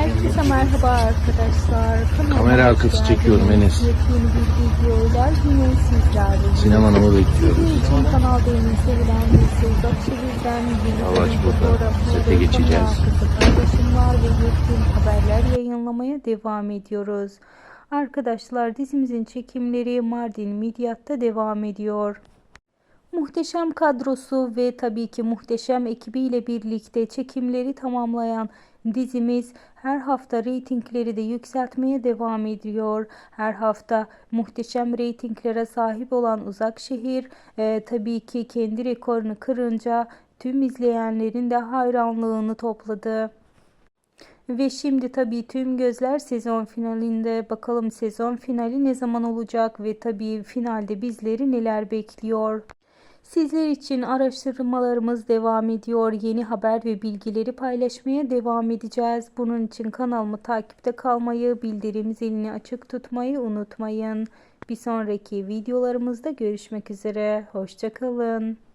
Herkese merhaba arkadaşlar. Kamera hoş arkası çekiyorum Enes. Yepyeni bir videoyla yine sizlerle. Sinem Hanım'ı bekliyoruz. Sizin için kanalda yeni sevilen bir Sevdak Çevir'den yeni Yavaş burada. Sete geçeceğiz. kamera paylaşımlar ve yepyeni haberler yayınlamaya devam ediyoruz. Arkadaşlar dizimizin çekimleri Mardin Midyat'ta devam ediyor. Muhteşem kadrosu ve tabii ki muhteşem ekibiyle birlikte çekimleri tamamlayan dizimiz her hafta reytingleri de yükseltmeye devam ediyor. Her hafta muhteşem reytinglere sahip olan Uzak Şehir e, tabii ki kendi rekorunu kırınca tüm izleyenlerin de hayranlığını topladı. Ve şimdi tabii tüm gözler sezon finalinde. Bakalım sezon finali ne zaman olacak ve tabii finalde bizleri neler bekliyor. Sizler için araştırmalarımız devam ediyor. Yeni haber ve bilgileri paylaşmaya devam edeceğiz. Bunun için kanalımı takipte kalmayı, bildirim zilini açık tutmayı unutmayın. Bir sonraki videolarımızda görüşmek üzere. Hoşçakalın.